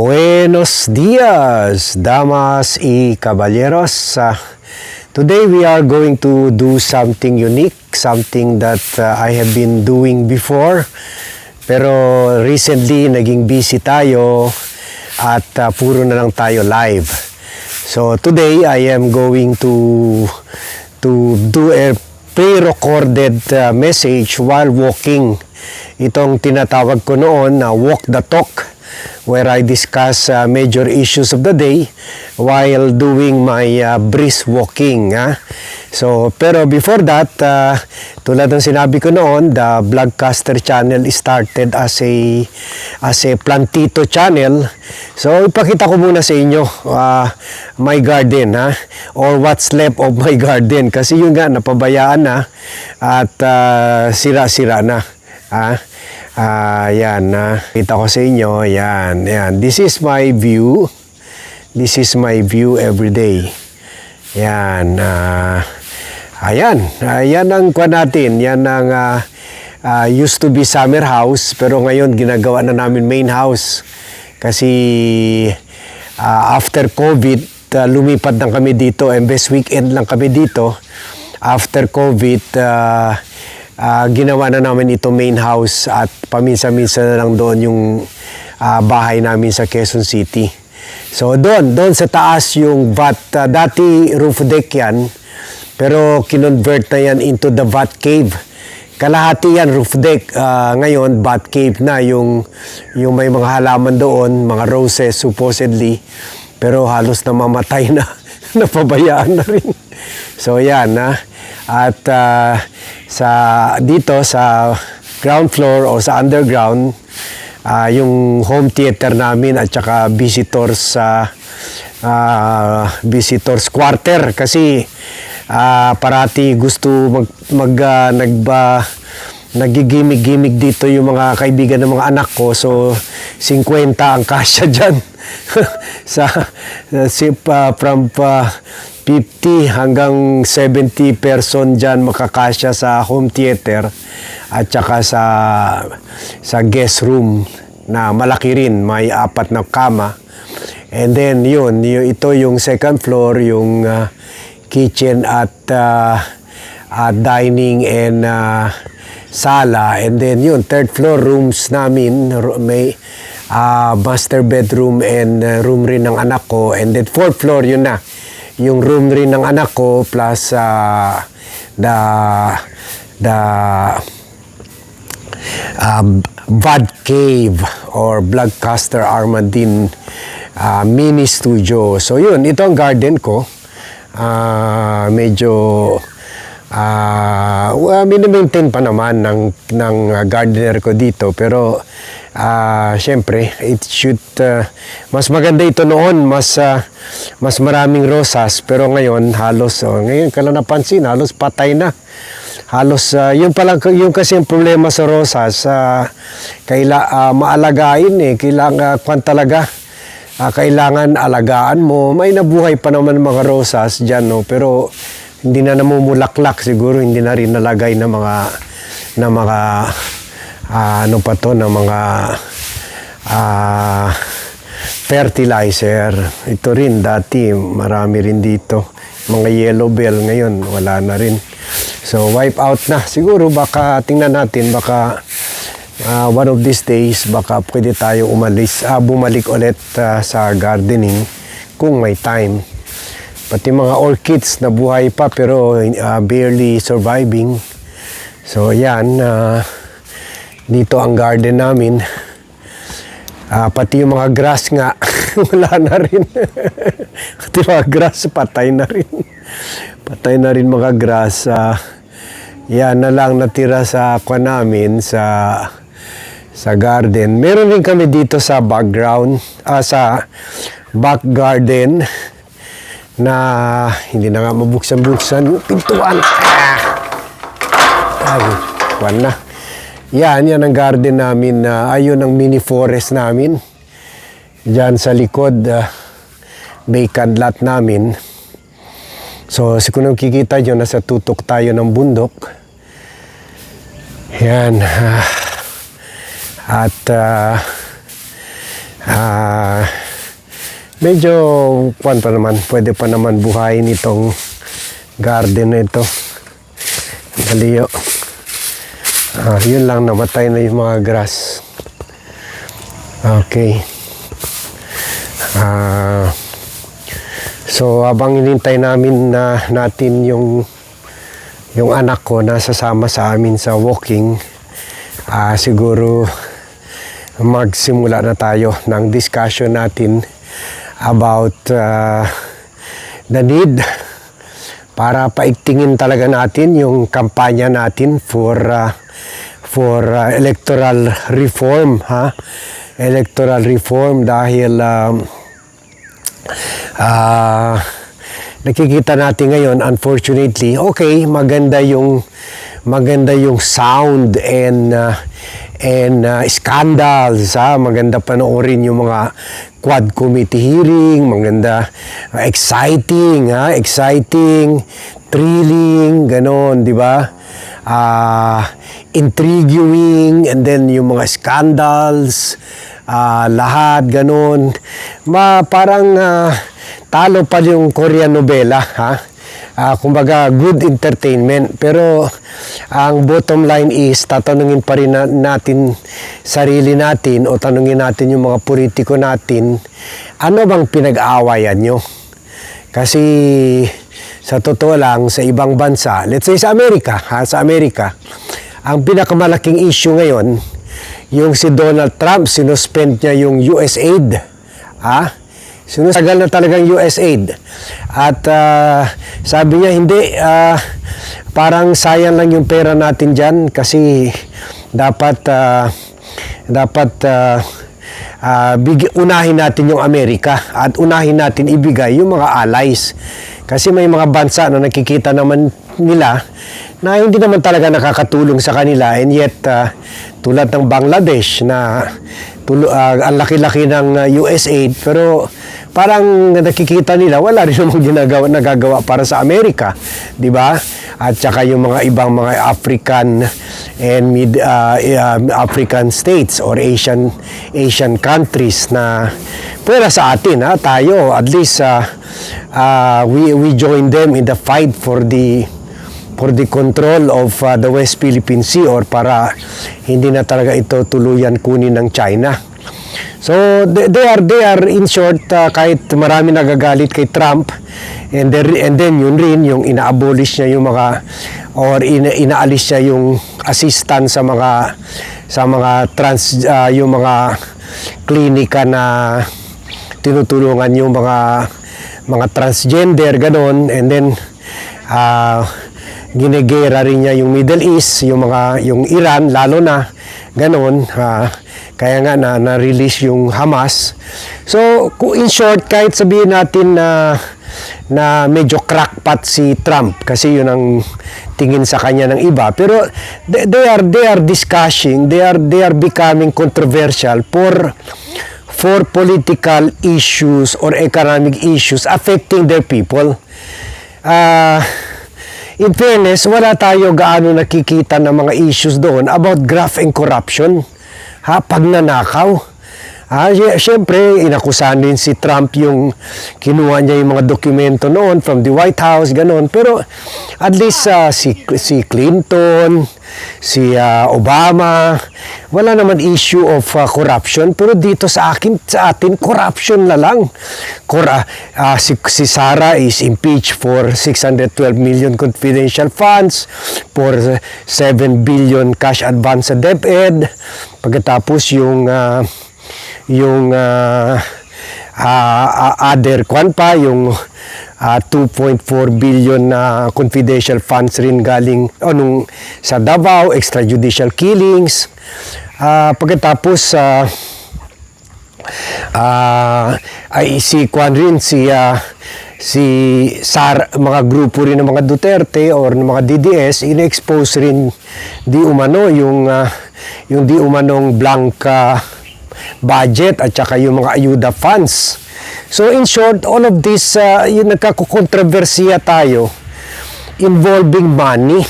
Buenos dias, damas y caballeros. Uh, today we are going to do something unique, something that uh, I have been doing before. Pero recently naging busy tayo at uh, puro na lang tayo live. So today I am going to to do a pre-recorded uh, message while walking. Itong tinatawag ko noon na walk the talk where I discuss uh, major issues of the day while doing my uh, brisk walking. ah. So, pero before that, uh, tulad ng sinabi ko noon, the Vlogcaster channel started as a as a plantito channel. So, ipakita ko muna sa inyo uh, my garden ha or what's left of my garden kasi yun nga napabayaan na at uh, sira-sira na. Ah, ah, yan na. kita ko sa inyo. Yan, yan. This is my view. This is my view every day. Yan. ah, ayan. Ayan ang kwa natin. Yan ang ah, ah, used to be summer house pero ngayon ginagawa na namin main house. Kasi ah, after COVID, ah, lumipad lang kami dito. Embes weekend lang kami dito. After COVID, ah, ah, ginawa na namin ito main house at paminsan-minsan na lang doon yung ah, bahay namin sa Quezon City. So doon, doon sa taas yung vat, ah, dati roof deck yan, pero kinonvert na yan into the vat cave. Kalahati yan roof deck, ah, ngayon bat cave na yung, yung may mga halaman doon, mga roses supposedly, pero halos namamatay na, napabayaan na rin. So yan na. At ah, sa dito sa ground floor o sa underground ah, yung home theater namin at saka visitors sa visitors quarter. Kasi ah, parati gusto mag, mag ah, nagba nagigimig-gimig dito yung mga kaibigan ng mga anak ko. So 50 ang kasya dyan. Sa si, pa- from pa 50 hanggang 70 person dyan makakasya sa home theater at saka sa sa guest room na malaki rin may apat na kama. And then yun, y- ito yung second floor yung ah, kitchen at ah, at dining and ah, sala. And then yun third floor rooms namin may ah, master bedroom and ah, room rin ng anak ko. And then fourth floor yun na yung room rin ng anak ko plus ah, the the um, Vad Cave or Vlogcaster Armadine uh, mini studio. So yun, ito ang garden ko. Ah, medyo uh, well, minimaintain pa naman ng, ng uh, gardener ko dito pero ah syempre it should uh, mas maganda ito noon mas ah, mas maraming rosas pero ngayon halos oh, ngayon ka lang napansin halos patay na. Halos uh, yung pala yung kasi yung problema sa rosas uh, kaila ah, maalagain eh kailangan kwan talaga Ah, kailangan alagaan mo. May nabuhay pa naman mga rosas diyan no pero hindi na namumulaklak siguro hindi na rin nalagay ng mga na mga ah, ano pa to na mga ah, fertilizer. Ito rin dati marami rin dito. Mga yellow bell ngayon wala na rin. So wipe out na. Siguro baka tingnan natin baka ah, one of these days baka pwede tayo umalis ah, bumalik ulit ah, sa gardening kung may time pati mga orchids na buhay pa pero ah, barely surviving so yan ah, dito ang garden namin Ah, pati yung mga grass nga, wala na rin. pati mga grass, patay na rin. patay na rin mga grass. Ah, yan na lang natira sa kwa namin, sa sa garden. Meron rin kami dito sa background, ah, sa back garden na hindi na nga mabuksan-buksan yung pintuan. Ah! Ay, kwan na. Yan, yan ang garden namin. na ayun ang mini forest namin. Diyan sa likod, ah, vacant lot namin. So, kung nakikita nyo, nasa tutok tayo ng bundok. Yan. ah, at ah, Ah, medyo kwan pa naman, pwede pa naman buhayin itong garden na ito. Daliyo. Ah, yun lang, namatay na yung mga grass. Okay. Ah, so habang inintay namin na natin yung yung anak ko na sasama sa amin sa walking, ah, siguro magsimula na tayo ng discussion natin about ah, the need para paigtingin talaga natin yung kampanya natin for ah, for ah, electoral reform ha? Electoral reform dahil um, ah nakikita natin ngayon unfortunately okay maganda yung maganda yung sound and uh, and uh, scandals ha? Maganda panoorin yung mga quad committee hearing maganda uh, exciting ha exciting thrilling ganon di ba? Ah intriguing and then yung mga scandals ah, lahat ganon. Ma parang ah, talo pa yung Korean novela ha Ah, kumbaga good entertainment. Pero ang bottom line is tatanungin pa rin na- natin sarili natin o tanungin natin yung mga politiko natin ano bang pinag-aawayan nyo? Kasi sa totoo lang sa ibang bansa let's say sa Amerika ha sa Amerika ang pinakamalaking issue ngayon yung si Donald Trump sinuspend niya yung USAID ha Sinusagal na talagang USAID. At ah, sabi niya, hindi, ah, parang sayang lang yung pera natin dyan kasi dapat, ah, dapat ah, ah, big, unahin natin yung Amerika at unahin natin ibigay yung mga allies. Kasi may mga bansa na nakikita naman nila na hindi naman talaga nakakatulong sa kanila and yet ah, tulad ng Bangladesh na tulo, ah, ang laki-laki ng USAID pero parang nakikita nila wala rin namang ginagawa nagagawa para sa Amerika, 'di ba? At saka yung mga ibang mga African and mid ah, ah, African states or Asian Asian countries na pwera sa atin ha tayo at least ah, ah, we we join them in the fight for the for the control of uh, the West Philippine Sea or para hindi na talaga ito tuluyan kunin ng China. So they, they are they are in short uh, kahit marami nagagalit kay Trump and then, and then yun rin yung ina-abolish niya yung mga or ina, inaalis niya yung assistant sa mga sa mga trans uh, yung mga klinika na tinutulungan yung mga mga transgender ganon. And then ah ginegera rin niya yung Middle East, yung mga yung Iran lalo na ganon. Ah, kaya nga na na-release yung Hamas. So, in short, kahit sabihin natin na na medyo crackpot si Trump kasi yun ang tingin sa kanya ng iba pero they, they are they are discussing they are they are becoming controversial for for political issues or economic issues affecting their people. Ah, in fairness, wala tayo gaano nakikita ng mga issues doon about graft and corruption. Ha, pagnanakaw. Ah, syempre, inakusahan din si Trump yung kinuha niya yung mga dokumento noon from the White House, ganon. Pero at least ah, si, si Clinton, si ah, Obama, wala naman issue of ah, corruption. Pero dito sa akin, sa atin, corruption na lang. Cor- ah, si, si Sarah is impeached for 612 million confidential funds, for 7 billion cash advance sa DepEd. Pagkatapos yung ah, yung ah, ah, other kwan pa yung ah, 2.4 billion na confidential funds rin galing oh, nung, sa Davao extrajudicial killings. Ah, pagkatapos sa ah ay si kwan rin si ah, si SAR mga grupo rin ng mga Duterte or ng mga DDS in-expose rin di umano yung ah, yung di umanong blanca budget at saka yung mga ayuda funds. So in short, all of this, uh, yung nagkakontrobersiya tayo involving money.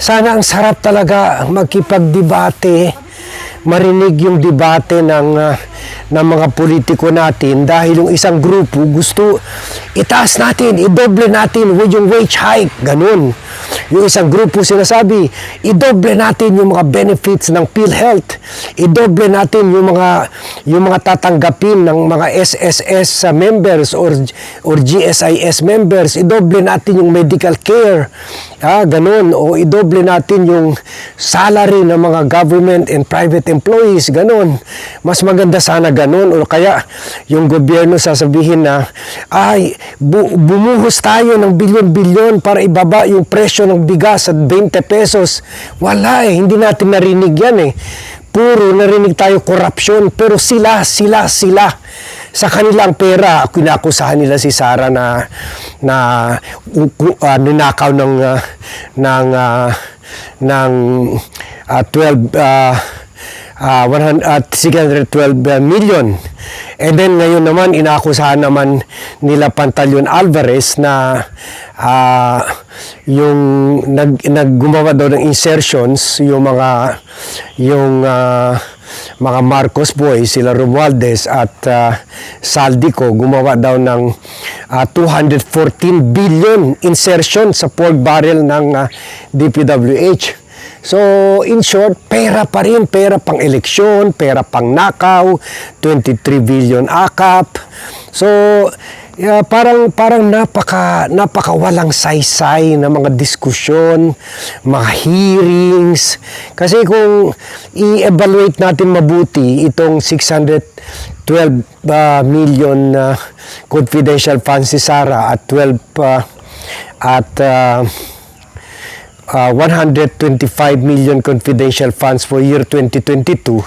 Sana ang sarap talaga magkipagdebate, marinig yung debate ng, uh, ng mga politiko natin dahil yung isang grupo gusto itaas natin, idoble natin with yung wage hike, ganun. Yung isang grupo sinasabi, idoble natin yung mga benefits ng PhilHealth, idoble natin yung mga yung mga tatanggapin ng mga SSS members or or GSIS members, idoble natin yung medical care, ah, ganun, o idoble natin yung salary ng mga government and private employees, ganun. Mas maganda sana ganun, o kaya yung gobyerno sasabihin na, ay, bu- bumuhos tayo ng bilyon-bilyon para ibaba yung presyo ng bigas at 20 pesos. Wala eh, hindi natin narinig yan eh. Puro narinig tayo korupsyon, pero sila, sila, sila sa kanilang pera, kinakusahan nila si Sara na na uh, ninakaw ng uh, ng uh, ng uh, 12 uh, uh, 100, at 612 million. And then ngayon naman inakusahan naman nila Pantaleon Alvarez na uh, yung nag naggumawa daw ng insertions yung mga yung uh, mga Marcos boys, sila Romualdez at uh, Saldico gumawa daw ng uh, 214 billion insertion sa pork barrel ng uh, DPWH. So, in short, pera pa rin, pera pang eleksyon, pera pang nakaw, 23 billion akap. So, yeah, parang parang napaka napaka walang saysay na mga diskusyon, mga hearings. Kasi kung i-evaluate natin mabuti itong 612 uh, million uh, confidential funds si Sara at 12 uh, at uh, uh, 125 million confidential funds for year 2022,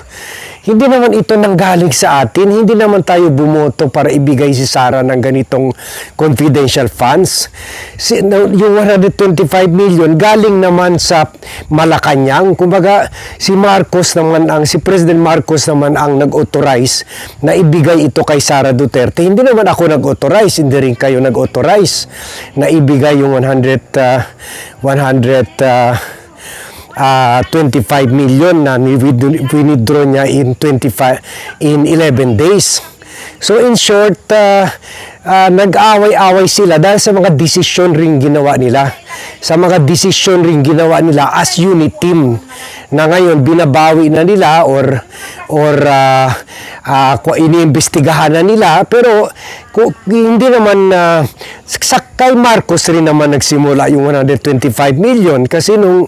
hindi naman ito nanggaling sa atin. Hindi naman tayo bumoto para ibigay si Sara ng ganitong confidential funds. Si, no, yung 125 million galing naman sa Malacanang. Kumbaga, si Marcos naman ang, si President Marcos naman ang nag-authorize na ibigay ito kay Sara Duterte. Hindi naman ako nag-authorize, hindi rin kayo nag-authorize na ibigay yung 100 uh, 100 uh, uh, 25 million na withdraw niya in 25 in 11 days. So in short, uh, uh, nag-away-away sila dahil sa mga desisyon ring ginawa nila. Sa mga desisyon ring ginawa nila as unit team na ngayon binabawi na nila or or uh, uh, iniimbestigahan na nila. Pero kung, hindi naman uh, sa kay Marcos rin naman nagsimula yung 125 million kasi nung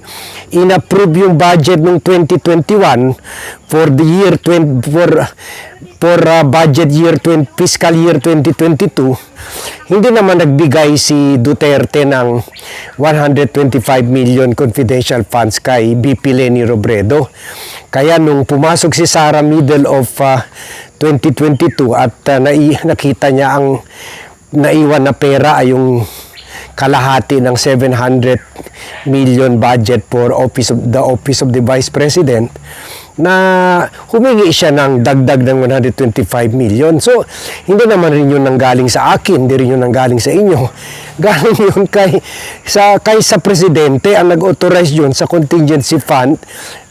inapprove yung budget nung 2021 for the year 20 for for uh, budget year 20, fiscal year 2022 hindi naman nagbigay si Duterte ng 125 million confidential funds kay BP Leni Robredo. Kaya nung pumasok si Sara middle of uh, 2022 at uh, nai- nakita niya ang naiwan na pera ay yung kalahati ng 700 million budget for office of the office of the vice president na humingi siya ng dagdag ng 125 million. So, hindi naman rin yun nanggaling sa akin, hindi rin yun nanggaling sa inyo. Galing yun kay sa, kay sa presidente ang nag-authorize yun sa contingency fund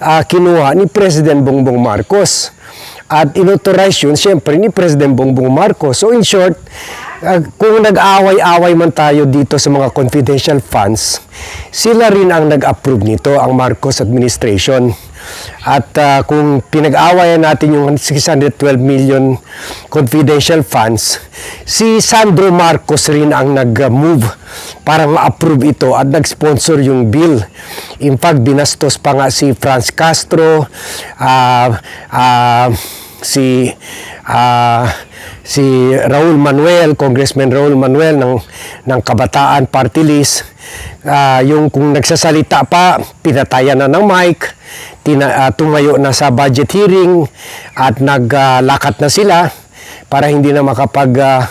uh, kinuha ni President Bongbong Marcos. At inauthorize yun, siyempre, ni President Bongbong Marcos. So, in short, uh, kung nag-away-away man tayo dito sa mga confidential funds, sila rin ang nag-approve nito, ang Marcos administration. At uh, kung pinag-awayan natin yung 612 million confidential funds, si Sandro Marcos rin ang nag-move para ma-approve ito at nag-sponsor yung bill. In fact, binastos pa nga si Franz Castro, uh, uh, si uh, si Raul Manuel, Congressman Raul Manuel ng ng Kabataan Party List, uh, yung kung nagsasalita pa, pinatayan na ng mic, tina, uh, tumayo na sa budget hearing at naglakat uh, na sila para hindi na makapag uh,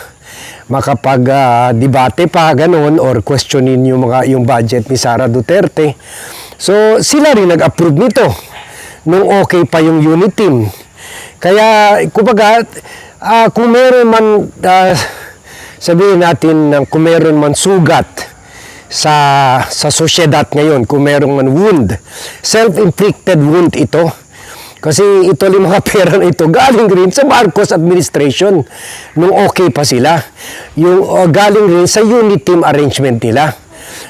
makapag uh, debate pa ganun or questionin yung mga yung budget ni Sara Duterte. So sila rin nag-approve nito nung okay pa yung unit team. Kaya kumbaga uh, kung meron man uh, sabihin natin uh, kung meron man sugat sa sa sosyedad ngayon kung merong man wound self-inflicted wound ito Kasi ito yung mga pera na ito galing rin sa Marcos administration nung okay pa sila. Yung uh, galing rin sa unit team arrangement nila.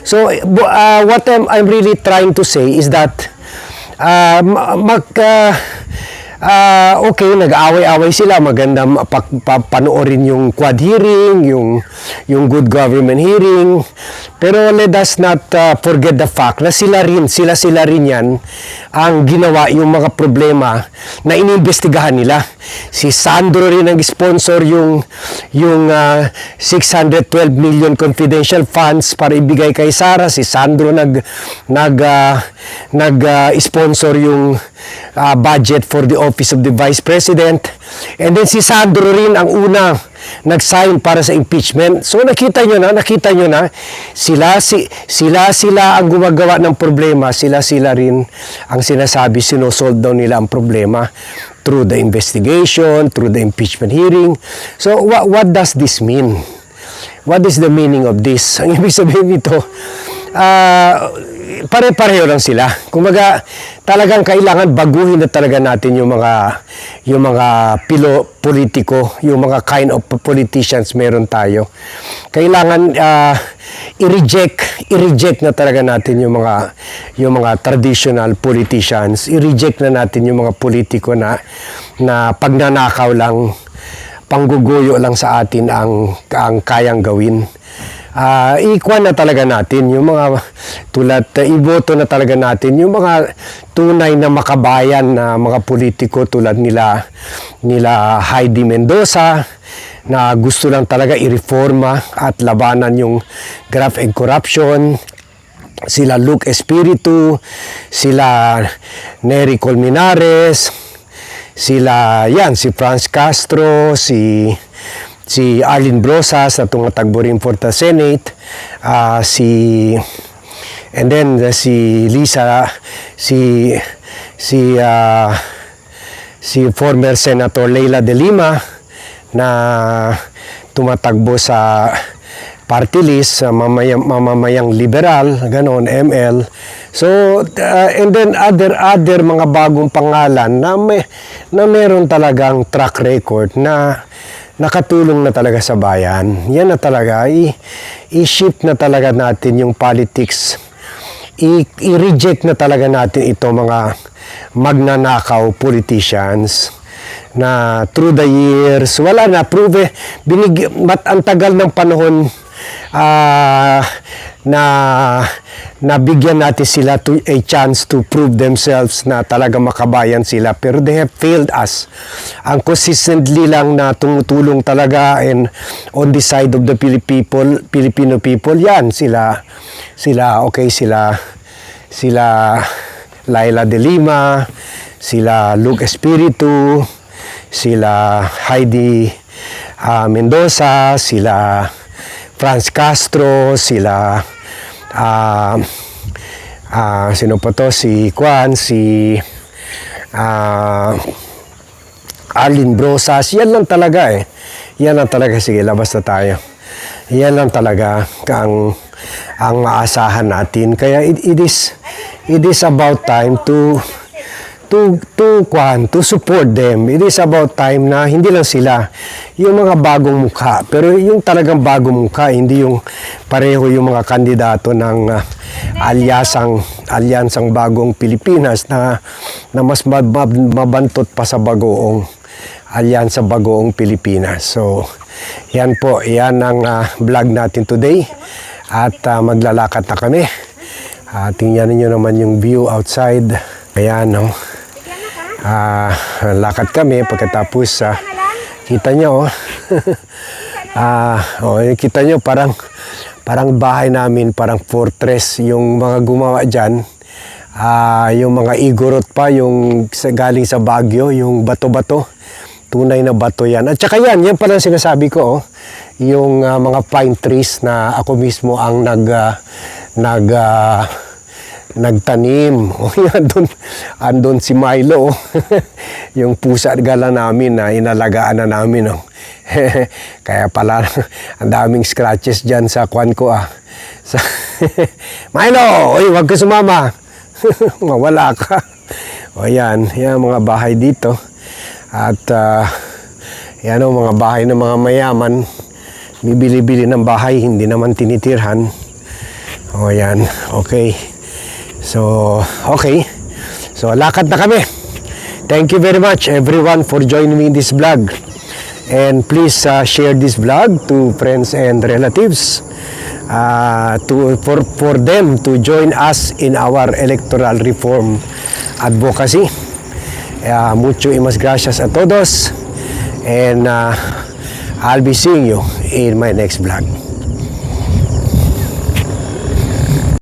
So uh, what I'm, I'm really trying to say is that uh, ma- mag uh, Ah, okay, nag-away-away sila. Maganda ma- pa- pa- panoorin yung quad hearing, yung, yung good government hearing. Pero let us not ah, forget the fact na sila rin, sila-sila rin yan ang ginawa yung mga problema na iniimbestigahan nila. Si Sandro rin ang sponsor yung, yung ah, 612 million confidential funds para ibigay kay Sara. Si Sandro nag, nag, ah, nag ah, sponsor yung ah, budget for the office of the vice president. And then si Sandro rin ang una nag-sign para sa impeachment. So nakita nyo na, nakita nyo na, sila, si, sila, sila ang gumagawa ng problema, sila, sila rin ang sinasabi, sinosolve daw nila ang problema through the investigation, through the impeachment hearing. So what, what does this mean? What is the meaning of this? Ang ibig sabihin nito, ah, pare-pareho lang sila. Kumaga, talagang kailangan baguhin na talaga natin yung mga yung mga pilo politiko, yung mga kind of politicians meron tayo. Kailangan ah, i-reject, i-reject na talaga natin yung mga yung mga traditional politicians. I-reject na natin yung mga politiko na na pagnanakaw lang pangguguyo lang sa atin ang, ang kayang gawin. Ah, ikuan na talaga natin. Yung mga tulad uh, iboto na talaga natin. Yung mga tunay na makabayan na mga politiko tulad nila nila Heidi Mendoza na gusto lang talaga ireforma at labanan yung graft and corruption. Sila Luke Espiritu, sila Nery Colmenares, sila yan si Franz Castro si si Arlene Brosas na tumatagbo rin for the Senate ah, si and then uh, si Lisa si si ah, si former Senator Leila de Lima na tumatagbo sa party list sa mamayang, mamamayang liberal, ganon, ML. So, uh, and then other other mga bagong pangalan na may na meron talagang track record na nakatulong na talaga sa bayan. Yan na talaga i-shift na talaga natin yung politics. I-reject na talaga natin ito mga magnanakaw politicians na through the years wala na prove binig mat ang tagal ng panahon ah, na nabigyan natin sila to a chance to prove themselves na talaga makabayan sila. Pero they have failed us. Ang consistently lang na tumutulong talaga and on the side of the people Filipino people yan sila sila okay sila sila Laila de Lima sila Luke Espiritu sila Heidi ah, Mendoza sila Franz Castro, sila ah ah, sino pa to si Juan, si ah Arlene Brosas, yan lang talaga eh. Yan lang talaga, sige, labas na tayo. Yan lang talaga ang ang maasahan natin. Kaya it, it is it is about time to to to kwan to support them. It is about time na hindi lang sila yung mga bagong mukha, pero yung talagang bagong mukha, hindi yung pareho yung mga kandidato ng uh, alyasang alyansang bagong Pilipinas na na mas mab- mab- mabantot pa sa bagoong alyansa bagoong Pilipinas. So, yan po, yan ang uh, vlog natin today. At uh, maglalakad na kami. Uh, tingnan niyo naman yung view outside. Ayan, no? Ah, lakad kami pagkatapos ah, kita nyo oh. ah, oh, kita nyo parang parang bahay namin, parang fortress yung mga gumawa diyan. Ah, yung mga igorot pa yung sa, galing sa Baguio, yung bato-bato. Tunay na bato yan. At saka yan, yan pala sinasabi ko, oh, yung ah, mga pine trees na ako mismo ang nag ah, nag ah, nagtanim. O yan, doon, andun si Milo. oh. yung pusa gala namin na inalagaan na namin. Oh. Kaya pala, ang daming scratches dyan sa kwan ko ah. Sa Milo, oy, wag ka sumama. Mawala ka. O yan, yan ang mga bahay dito. At ah, yan ang mga bahay ng mga mayaman. Bibili-bili ng bahay, hindi naman tinitirhan. O yan, okay. So, okay. So, lakad na kami. Thank you very much everyone for joining me in this vlog. And please uh, share this vlog to friends and relatives uh, to for for them to join us in our electoral reform advocacy. Uh, mucho y mas gracias a todos. And uh, I'll be seeing you in my next vlog.